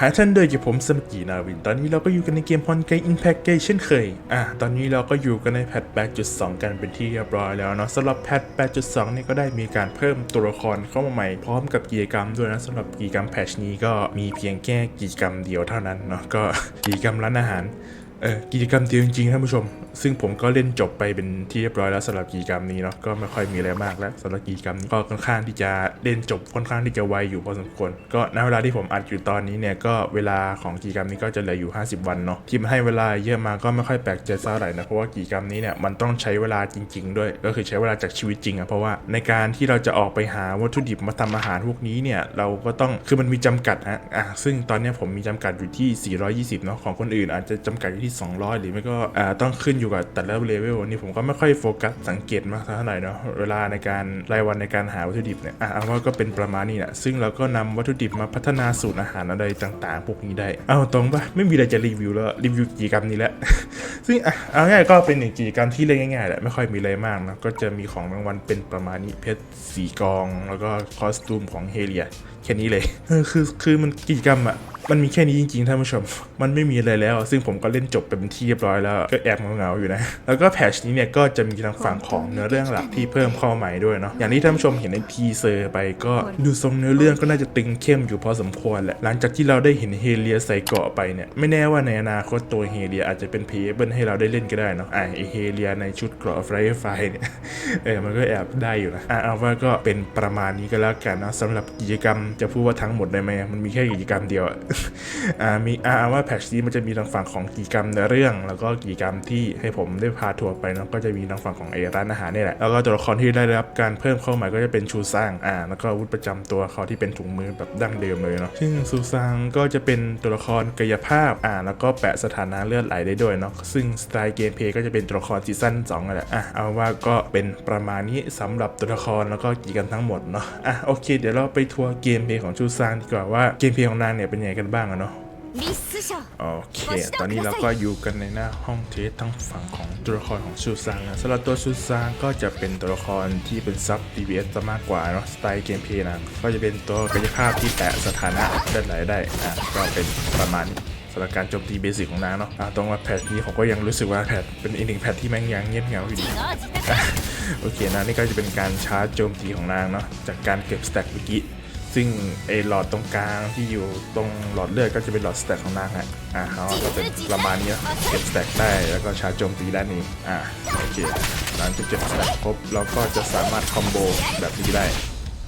หาท่านด้วยกับผมสมกีนาวิน ตอนนี้เราก็อยู่กันในเกมพอนไกอินแพ็กเกเช่นเคย อะ ตอนนี้เราก็อยู่กันในแพท 8.2 กันเป็นที่เรียบร้อยแล้วเนาะสำหรับแพท 8.2นี่ก็ได้มีการเพิ่มตัวละครเข้ามาใหม่พร้อมกับกิจกรรมด้วยนะสำหรับกิจกรรมแพทชนี้ก็มีเพียงแค่กิจกรรมเดียวเท่านั้นเนาะก็กิจกรรมร้านอาหาร เออกิจกรรมเดียวจริงๆท่านผู้ชม ซึ่งผมก็เล่นจบไปเป็นที่เรียบร้อยแล้วสำหรับกิจกรรมนี้เนาะก็ไม่ค่อยมีอะไรมากแล้วสำหรับกิจกรรมก็ค่อนข้างที่จะเล่นจบค่อนข้างที่จะไวอยู่พอสมควรก็ณเวลาที่ผมอัดอยู่ตอนนี้เนี่ยก็เวลาของกิจกรรมนี้ก็จะเหลืออยู่ 50 วันเนาะที่มันให้เวลาเยอะมาก็ไม่ค่อยแปลกใจเท่าไหร่นะเพราะว่ากิจกรรมนี้เนี่ยมันต้องใช้เวลาจริง ๆ ด้วย ก็คือใช้เวลาจากชีวิตจริงอะเพราะว่าในการที่เราจะออกไปหาวัตถุดิบมาทำอาหารพวกนี้เนี่ยเราก็ต้องคือมันมีจำกัดฮะอะซึ่งตอนนี้ผมมีจำกัดอยู่ที่ 420เนาะของคนอื่นอาจจะจำกัดอยู่ที่200 หรือไม่ก็ต้องขึ้นอยู่กับแต่ละเลเวลนี่ผมก็ไม่ค่อยโฟกัสสังเกตมากเท่าไหร่เนาะเวลาในการรายวันในการหาวัตถุดิบเนี่ยอะเอาว่าก็เป็นประมาณนี้แหละซึ่งเราก็นำวัตถุดิบมาพัฒนาสูตรอาหารอะไรต่างๆพวกนี้ได้เอาตรงปะไม่มีอะไรจะรีวิวแล้วรีวิวกิจกรรมนี้แหละซึ่งอะเอาง่ายก็เป็นหนึ่งกิจกรรมที่เล่นง่ายๆแหละไม่ค่อยมีอะไรมากนะก็จะมีของรางวัลเป็นประมาณนี้เพชรสีกอง แล้วก็คอสตูมของเฮเลียแค่นี้เลยเออคือคือมันกิจกรรมอะ มันมีแค่นี้จริงๆท่านผู้ชม มันไม่มีอะไรแล้ว ซึ่งผมก็เล่นจบไปเป็นที่เรียบร้อยแล้ว ก็แอบเงาๆอยู่นะ แล้วก็แพชนี้เนี่ยก็จะมีทางฝั่งของเนื้อเรื่องหลักที่เพิ่มเข้าใหม่ด้วยเนาะ อย่างที่ท่านผู้ชมเห็นในทีเซอร์ไปก็ดูทรงเนื้อเรื่องก็น่าจะตึงเข้มอยู่พอสมควรแหละ หลังจากที่เราได้เห็นเฮเลียใส่เกราะไปเนี่ย ไม่แน่ว่าในอนาคตตัวเฮเลียอาจจะเป็นเพย์เบิลให้เราได้เล่นก็ได้เนาะอะไอเฮเลียในชุดเกราะไฟไฟเนี่ย เออ มันก็แอบได้อยู่นะ อะเอาว่าก็เป็นประมาณนี้ก็แล้วกันนะสำหรับกิจกรรมจะพูดว่าทั้งหมดได้ไหมมันมีแค่กิจกรรมเดียวอะมีอาว่าแพทชนี้มันจะมีทางฝั่งของกิจกรรมในเรื่อง แล้วก็กิจกรรมที่ให้ผมได้พาทัวร์ไปเนาะก็จะมีทางฝั่งของไอร้านอาหารนี่แหละแล้วก็ตัวละครที่ได้รับการเพิ่มเข้ามาก็จะเป็นชูซังอ่าแล้วก็อาวุธประจำตัวเขาที่เป็นถุงมือแบบดั้งเดิมเลยเนาะซึ่งชูซังก็จะเป็นตัวละครกายภาพอ่าแล้วก็แปะสถานะเลือดไหลได้ด้วยเนาะซึ่งสไตล์เกมเพลย์ก็จะเป็นตัวละครซีซั่น2นั่นแหละอะเอาว่าก็เป็นประมาณนี้สำหรับตัวละครแล้วก็กิจกรรมทั้งหมดเนาะอะโอเค เดี๋ยวเราไปทัวร์เกมเพลย์ของชูซังดีกว่าว่าเกมเพย์ของนางเนี่ยเป็นยังไงกันกันบ้างอะเนาะโอเค ตอนนี้เราก็อยู่กันในหน้าห้องเทสทั้งฝั่งของตัวละครของชูซังนะสำหรับตัวชูซังก็จะเป็นตัวละครที่เป็นซับสจะมากกว่าเนาะสไตล์เกมเพลย์นะก็จะเป็นตัวกายภาพที่แตะสถานะได้หลายได้อะก็เป็นประมาณสำหรับการโจมตีเบสิกของนางเนาะตรงว่าแพทนี้เขาก็ยังรู้สึกว่าแพทเป็นอีกหนึ่งแพทที่แม่งยังเงียบเงาอยู่ดีโอเคนะนี่ก็จะเป็นการชาร์จโจมตีของนางเนาะจากการเก็บสแต็กเมื่อกี้ ซึ่งไอหลอดตรงกลางที่อยู่ตรงหลอดเลือดก็จะเป็นหลอดสแต็กของนางฮะอ่าเขาก็เป็นประมาณนี้เก็บสแต็กได้แล้วก็ชาร์จโจมตีด้านนี้อ่าโอเคหลังจากเก็บสแต็กครบเราก็จะสามารถคอมโบแบบนี้ได้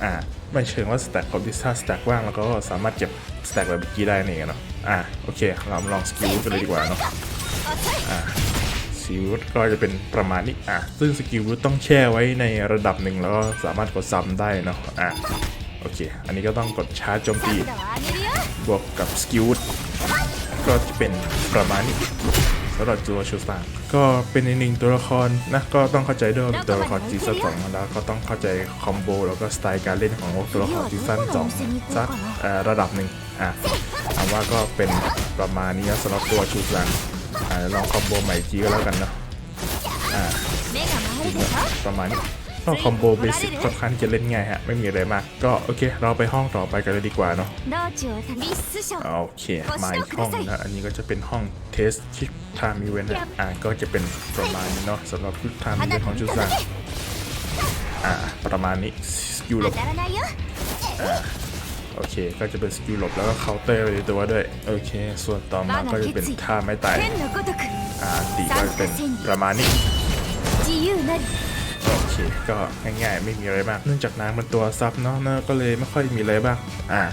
อ่าไม่เชิงว่าสแต็กครบที่ถ้าสแต็กว่างเราก็สามารถเก็บสแต็กแบบเมื่อกี้ได้นี่เนาะอ่าโอเค เรามาลองสกิลกันเลยดีกว่าเนาะสกิลก็จะเป็นประมาณนี้อะซึ่งสกิลต้องแช่ไว้ในระดับหนึ่งแล้วก็สามารถกดซ้ำได้เนาะอะ โอเค อันนี้ก็ต้องกดชาร์จโจมตี บวกกับสกิลก็จะเป็นประมาณนี้สำหรับตัวชูสัาก็เป็นอีกหนึ่งตัวละครนะก็ต้องเข้าใจด้วยตัวละครจีซั่นสองแล้วก็ต้องเข้าใจคอมโบแล้วก็สไตล์การเล่นของตัวละครจีซั่นสองสักระดับหนึ่งอะเอาว่าก็เป็นประมาณนี้สำหรับตัวชูสัาอะลองคอมโบใหม่ทีก็แล้วกันเนาะประมาณนี้ ต้องคอมโบเบสิกค่อนข้างจะเล่นง่ายฮะ ไม่มีอะไรมาก ก็โอเค เราไปห้องต่อไปกันเลยดีกว่าเนาะโอเคมาอีกห้องนะอันนี้ก็จะเป็นห้องเทสคิกไทม์อีเวนต์อะก็จะเป็นประมาณนี้เนาะสำหรับคิกไทม์อีเวนของจูซังอ่าประมาณนี้สกิลลบโอเค ก็จะเป็นสกิลหลบแล้วก็เคาน์เตอร์ไปในตัวด้วย โอเค ส่วนต่อมาก็จะเป็นท่าไม่ตายอ่าตีก็เป็นประมาณนี้ คก็ง่ายๆ ไม่มีอะไรมาก เนื่องจากน้ำมันตัวซับเนาะก็เลยไม่ค่อยมีอะไรบ้างอ่า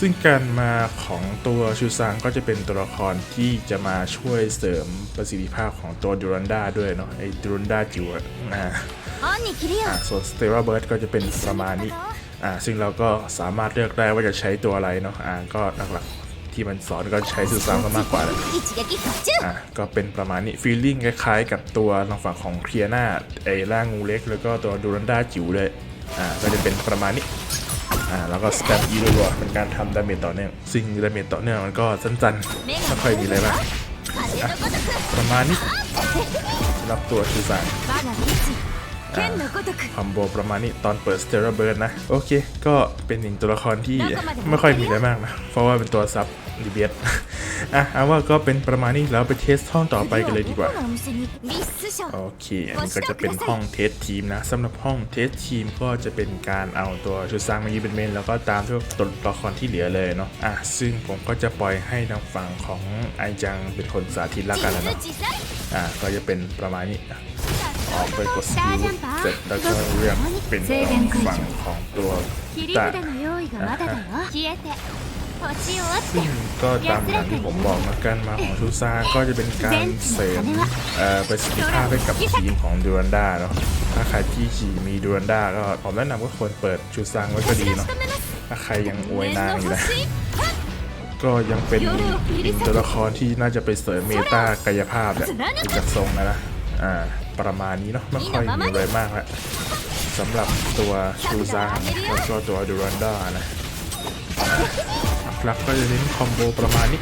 ซึ่งการมาของตัวชูซังก็จะเป็นตัวละครที่จะมาช่วยเสริมประสิทธิภาพของตัวดูรันดาด้วยเนาะไอ้ดูรันดาจิวอะส่วนสเตลาเบิร์ดก็จะเป็นสมานิอ่าซึ่งเราก็สามารถเลือกได้ว่าจะใช้ตัวอะไรเนาะอ่าก็หลัก ที่มันสอนก็ใช้สื่อสารกันมากกว่าเลยอะก็เป็นประมาณนี้ฟีลลิ่งคล้ายๆ กับตัวทางฝั่งของเคลียนาไอ้ร่างงูเล็ก แล้วก็ตัวดูรันดาจิ๋วเลยอะก็จะเป็นประมาณนี้อะแล้วก็สแตมอีรัวเป็นการทำดาเมจต่อเนื่องซึ่งดาเมจต่อเนื่องมันก็สั้นๆไม่ค่อยมีอะไรมากประมาณนี้รับตัวสื่อสาร คอมโบประมาณนี้ตอนเปิดสเตอร์เบิร์ดนะ โอเค ก็เป็นหนึ่งตัวละครที่ไม่ค่อยมีอะไรมากนะ เพราะว่าเป็นตัวซับดีเบียอะเอาว่าก็เป็นประมาณนี้แล้วไปเทสห้องต่อไปกันเลยดีกว่า โอเค อันนี้ก็จะเป็นห้องเทสทีมนะสำหรับห้องเทสทีมก็จะเป็นการเอาตัวชุดสร้างมายีเป็นเมน แล้วก็ตามทุกตัวละครที่เหลือเลยเนาะอะซึ่งผมก็จะปล่อยให้ทางฝั่งของไอจังเป็นคนสาธิตละกันแล้วเนาะอะก็จะเป็นประมาณนี้ ออกไปกดคิเสร็จแล้วก็เลือกเป็นฝั่งของตัวตะซึ่งก็ตามอย่างที่ผมบอกนะกานมาของชูซาก็จะเป็นการเสริมประสิทธิภาพให้กับทีมของดูรันดาเนาะถ้าใครที่ขี่มีดูรันดาก็ผมแนะนำก็ควรเปิดชูซังไว้ก็ดีเนาะถ้าใครยังอวยนางอยู่แล้วก็ยังเป็นตัวละครที่น่าจะไปเสริมเมตากายภาพแหละจากทรงนะนะอ่า ประมาณนี้เนาะไม่ค่อยมีอะไรมากละสำหรับตัวชูซาแล้วก็ตัวดูรันด้านะหลักก็จะเน้นคอมโบประมาณนี้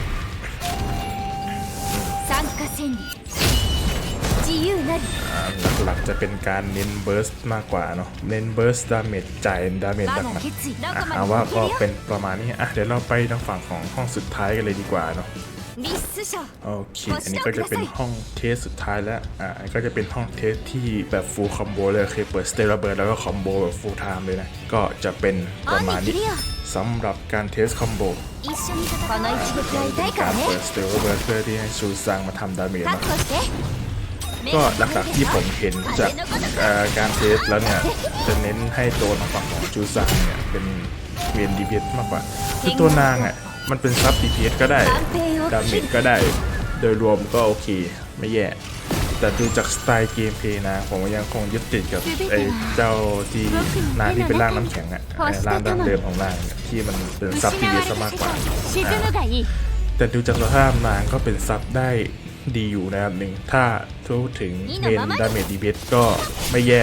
หลักจะเป็นการเน้นเบิร์สมากกว่าเนาะเน้นเบิร์สดาเมจจ่ายดาเมจหนักนเอาว่าก็เป็นประมาณนี้อะเดี๋ยวเราไปทางฝั่งของห้องสุดท้ายกันเลยดีกว่าเนาะ โอเค อันนี้ก็จะเป็นห้องเทสสุดท้ายแล้ว อ่าก็จะเป็นห้องเทสที่แบบฟูลคอมโบเลยคือเปิดสเตลระเบิร์ดแล้วก็คอมโบแบบฟูลไทม์เลยนะ ก็จะเป็นประมาณนี้สำหรับการเทสคอมโบการเปิดสเตลระเบิร์ดเพื่อที่ให้ซูซังมาทำดาเมจนะก็หลักๆที่ผมเห็นจากการเทสแล้วเนี่ย จะเน้นให้ตัวางฝั่งของจูซังเนี่ยเป็นเวียนดีเวสมากกว่าคือตัวนางอะ มันเป็นซับ DPS ก็ได้ ดาเมจก็ได้ โดยรวมก็โอเค ไม่แย่ แต่ดูจากสไตล์เกมเพย์นะ ผมยังคงยึดติดกับไอ้เจ้าที่ร้าที่เป็นร่างน้ำแข็งอะร่านดั้งเดิมของร่างที่มันเป็นซับ DPS มากกว่า แต่ดูจากสภาพนางก็เป็นซับได้ดีอยู่นะครับหนึ่งถ้าทุถึงเมนดาเมจดีเบสก็ไม่แย่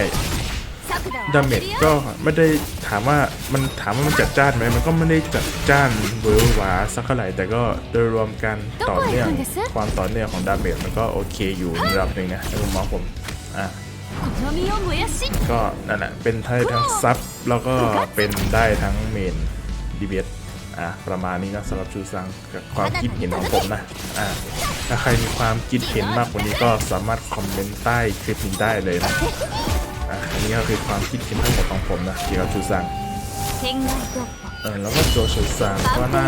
ดาเมจก็ไม่ได้ถามว่ามันถามว่ามันจัดจ้านไหมมันก็ไม่ได้จัดจ้านเวอร์หวาสักเท่าไหร่แต่ก็โดยรวมกันต่อเนื่องความต่อเนื่องของดาเมจมันก็โอเคอยู่ในระดับหนึ่งนะในมุมมองผมอะก็นั่นแหละเป็นได้ทั้งซับแล้วก็เป็นได้ทั้งเมนดีเบสอะประมาณนี้นะสำหรับชูซังกับความคิดเห็นของผมนะอะถ้าใครมีความคิดเห็นมากกว่านี้ก็สามารถคอมเมนต์ใต้คลิปนี้ได้เลยนะ อันนี้ก็คือความคิดเห็นทั้งหมดของผมนะเกี่ยวกัชูซัง เออแล้วก็ตัวชูซังก็น่า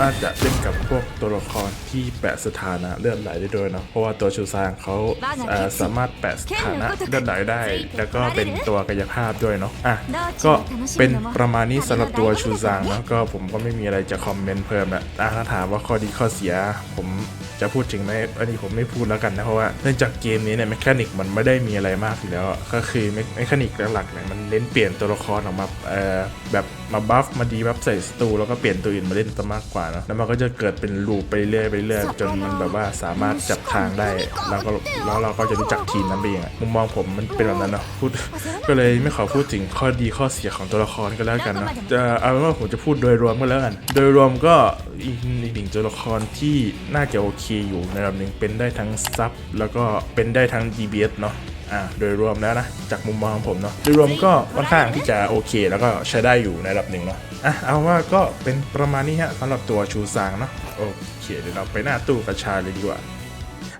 น่าจะเล่นกับพวกตัวละครที่แปะสถานะเลือดไหลได้ด้วยเนาะเพราะว่าตัวชูซังเขาเออสามารถแปะสถานะเลือดไหลได้ แล้วก็เป็นตัวกายภาพด้วยเนาะอะก็เป็นประมาณนี้สำหรับตัวชูซังเนาะก็ผมก็ไม่มีอะไรจะคอมเมนต์เพิ่มละอะถ้าถามว่าข้อดีข้อเสีย ผมจะพูดถึงไหมอันนี้ผมไม่พูดแล้วกันนะเพราะว่าเนื่องจากเกมนี้เนี่ยแมคานิกมันไม่ได้มีอะไรมากอยู่แล้ว ก็คือแมคานิกหลักๆเนี่ยมันเน้นเปลี่ยนตัวละครออกมาเอ่อแบบมาบัฟมาดีบัฟใส่สตูแล้วก็เปลี่ยนตัวอื่นมาเล่นซะมากกว่าเนาะแล้วมันก็จะเกิดเป็นลูปไปเรื่อยไปเรื่อยจนมันแบบว่าสามารถจับทางได้แล้วก็แล้วเราก็จะรู้จักทีมนั้นไปเองมุมมองผมมันเป็นแบบนั้นเนาะพูดก็เลยไม่ขอพูดถึงข้อดีข้อเสียของตัวละครก็แล้วกันเนาะจะเอาเป็นว่าผมจะพูดโดยรวมก็แล้วกัน โดยรวมก็อีกหนึ่งตัวละครที่น่าจะโอเคอยู่ในระดับหนึ่งเป็นได้ทั้งซับแล้วก็เป็นได้ทั้ง DBS เนาะ อ่าโดยรวมแล้วนะ จากมุมมองของผมเนาะโดยรวมก็ค่อนข้างที่จะโอเค แล้วก็ใช้ได้อยู่ในระดับหนึ่งเนาะอะเอาว่าก็เป็นประมาณนี้ฮะสำหรับตัวชูซางเนาะโอเคเดี๋ยวเราไปหน้าตู้กระชาเลยดีกว่า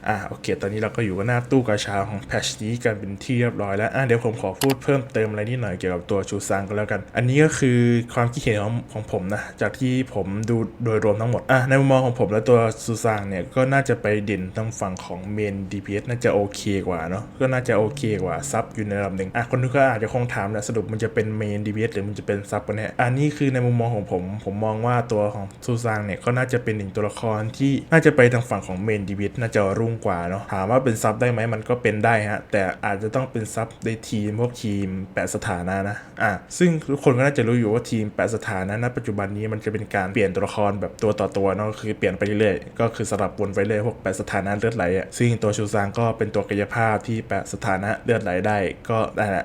อะโอเค ตอนนี้เราก็อยู่กันหน้าตู้กาชาของแพชนี้กันเป็นที่เรียบร้อยแล้วอะเดี๋ยวผมขอพูดเพิ่มเติมอะไรนิดหน่อยเกี่ยวกับตัวชูซังก็แล้วกัน อันนี้ก็คือความคิดเห็นของของผมนะ จากที่ผมดูโดยรวมทั้งหมดอะในมุมมองของผมแล้วตัวชูซังเนี่ยก็น่าจะไปเด่นทางฝั่งของเมน DPS น่าจะโอเคกว่าเนาะก็น่าจะโอเคกว่าซับอยู่ในระดับหนึ่งอะคนดูก็อาจจะคงถามแหละสรุปมันจะเป็นเมน DPS หรือมันจะเป็นซับกันแน่อันนี้คือในมุมมองของผม ผมมองว่าตัวของซูซังเนี่ยก็น่าจะเป็นหนึ่งตัวละครที่น่าจะไปทางฝั่งของเมน DPS น่าจะรุ่งงกว่าเนาะถามว่าเป็นซับได้ไหมมันก็เป็นได้ฮะแต่อาจจะต้องเป็นซับในทีมพวกทีมแปดสถานะนะอะซึ่งทุกคนก็น่าจะรู้อยู่ว่าทีมแปดสถานะณปัจจุบันนี้มันจะเป็นการเปลี่ยนตัวละครแบบตัวต่อตัวเนาะคือเปลี่ยนไปเรื่อยๆก็คือสลับวนไปเรื่อยพวกแปดสถานะเลือดไหลอะซึ่งตัวชูซางก็เป็นตัวกายภาพที่แปดสถานะเลือดไหลได้ก็ได้แหละ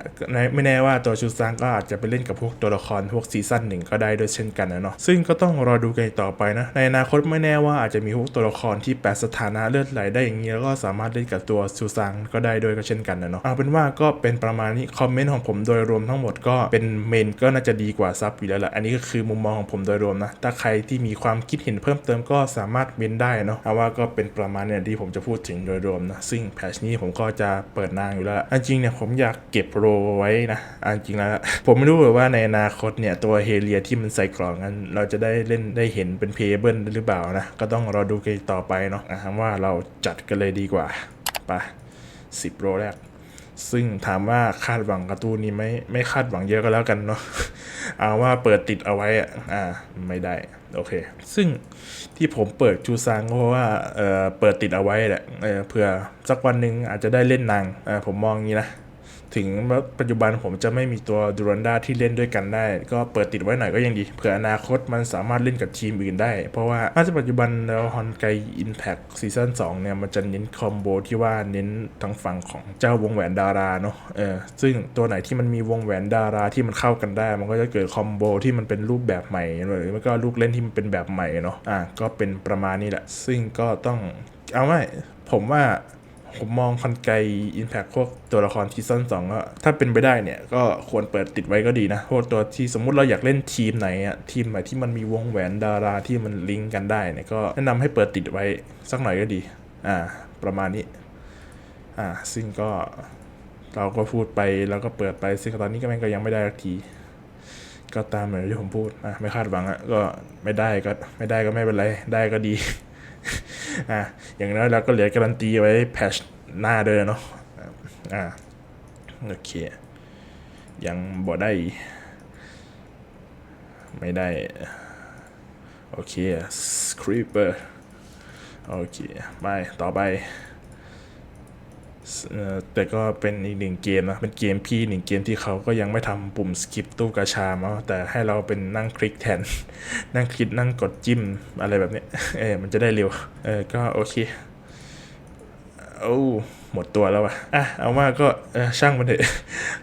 ไม่แน่ว่าตัวชูซางก็อาจจะไปเล่นกับพวกตัวละครพวกซีซั่นหนึ่งก็ได้ด้วยเช่นกันนะเนาะซึ่งก็ต้องรอดูกันต่อไปนะในอนาคตไม่แน่ว่าอาจจะมีพวกตัวละครที่แปดสถานะเลือดไหลได้อย่างนี้แล้วก็สามารถเล่นกับตัวชูซางก็ได้ด้วยก็เช่นกันนะเนาะเอาเป็นว่าก็เป็นประมาณนี้คอมเมนต์ของผมโดยรวมทั้งหมดก็เป็นเมนก็น่าจะดีกว่าซับอยู่แล้วแหละอันนี้ก็คือมุมมองของผมโดยรวมนะถ้าใครที่มีความคิดเห็นเพิ่มเติมก็สามารถเมนได้เนาะเอาว่าก็เป็นประมาณเนี่ยที่ผมจะพูดถึงโดยรวมนะซึ่งแพทชนี้ผมก็จะเปิดนางอยู่แล้วอันจริงเนี่ยผมอยากเก็บโรไว้นะอันจริงแล้วผมไม่รู้เลยว่าในอนาคตเนี่ยตัวเฮเลียที่มันใส่กล่องนั้นเราจะได้เล่นได้เห็นเป็นเพย์เบิลหรือเปล่านะก็ต้องรอดูกันต่อไปเนาะอะว่าเราจัดกันเลยดีกว่าไปสิบโรแรกซึ่งถามว่าคาดหวังกระตูนนี้ไม่ไม่คาดหวังเยอะก็แล้วกันเนาะเอาว่าเปิดติดเอาไว้อะอ่าไม่ได้โอเค ซึ่งที่ผมเปิดจูซังก็เพราะว่าเออเปิดติดเอาไว้แหละเออเผื่อสักวันหนึ่งอาจจะได้เล่นนางอ่าผมมองงี้นะ ถึงปัจจุบันผมจะไม่มีตัวดูรันดาที่เล่นด้วยกันได้ ก็เปิดติดไว้หน่อยก็ยังดี เผื่ออนาคตมันสามารถเล่นกับทีมอื่นได้ เพราะว่าน่าจะปัจจุบันแล้วฮอนไกอินแพคซีซั่น2เนี่ย มันจะเน้นคอมโบที่ว่าเน้นทางฝั่งของเจ้าวงแหวนดาราเนาะเออซึ่งตัวไหนที่มันมีวงแหวนดาราที่มันเข้ากันได้ มันก็จะเกิดคอมโบที่มันเป็นรูปแบบใหม่หรือไม่ก็ลูกเล่นที่มันเป็นแบบใหม่เนาะอะก็เป็นประมาณนี้แหละ ซึ่งก็ต้องเอาไม่ผมว่า ผมมองคอนไกอินแพคพวกตัวละครซีซั่นสองก็ถ้าเป็นไปได้เนี่ยก็ควรเปิดติดไว้ก็ดีนะพวกตัวที่สมมุติเราอยากเล่นทีมไหนอะทีมไหนที่มันมีวงแหวนดาราที่มันลิงก์กันได้เนี่ยก็แนะนำให้เปิดติดไว้สักหน่อยก็ดี อ่า ประมาณนี้ อ่า ซึ่งก็เราก็พูดไปแล้วก็เปิดไปซึ่งตอนนี้ก็แม่งก็ยังไม่ได้สักที ก็ตามเหมือนที่ผมพูดอะไม่คาดหวังอะก็ไม่ได้ก็ไม่ได้ก็ไม่เป็นไร ได้ก็ดี อะอย่างน้อยเราก็เหลือการันตีไว้แพชหน้าเดินเนาะอ่าโอเค ยังบ่ได้ ไม่ได้ โอเคสคริปเปอร์โอเคไปต่อไป แต่ก็เป็นอีกหนึ่งเกมนะ เป็นเกมพี่หนึ่งเกมที่เขาก็ยังไม่ทำปุ่มสกิปตู้กาชามาแต่ให้เราเป็นนั่งคลิกแทน นั่งคลิกนั่งกดจิ้มอะไรแบบเนี้ยเออมันจะได้เร็ว เออก็โอเคโอ้หมดตัวแล้ววะอะเอาว่าก็ช่างมันเถอะ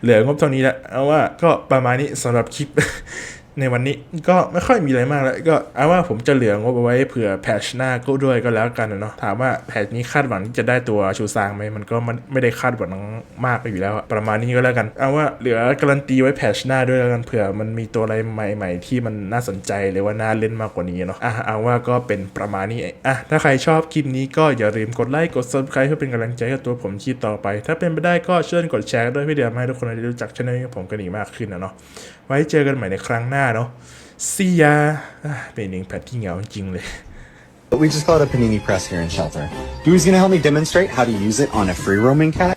เหลืองบเท่านี้ละเอาว่าก็ประมาณนี้สำหรับคลิป ในวันนี้ก็ไม่ค่อยมีอะไรมากแล้ว ก็เอาว่าผมจะเหลืองบเอาไว้เผื่อแพชหน้าก็ด้วยก็แล้วกันเนาะถามว่าแพทนี้คาดหวังที่จะได้ตัวชูซางไหมมันก็มันไม่ได้คาดหวังมากไปอยู่แล้วประมาณนี้ก็แล้วกัน เอาว่าเหลือการันตีไว้แพชหน้าด้วยแล้วกันเผื่อมันมีตัวอะไรใหม่ ๆ ที่มันน่าสนใจหรือว่าน่าเล่นมากกว่านี้เนาะอะเอาว่าก็เป็นประมาณนี้อะถ้าใครชอบคลิปนี้ก็อย่าลืมกดไลค์กด subscribe เพื่อเป็นกำลังใจกับตัวผมคลิปต่อไป ถ้าเป็นไปได้ก็เชิญกดแชร์ด้วยเพื่อเดี๋ยวให้ทุกคนได้รู้จักช่องผมกันอีกมากขึ้นนะเนาะไว้เจอกันใหม่ในครั้งหน้าเนาะ See ya อ่ะเป็นหนึ่งแพทที่เหงาจริงเลย But we just got a panini press here in Shelter. Dewey's gonna help me demonstrate how to use it on a free roaming cat,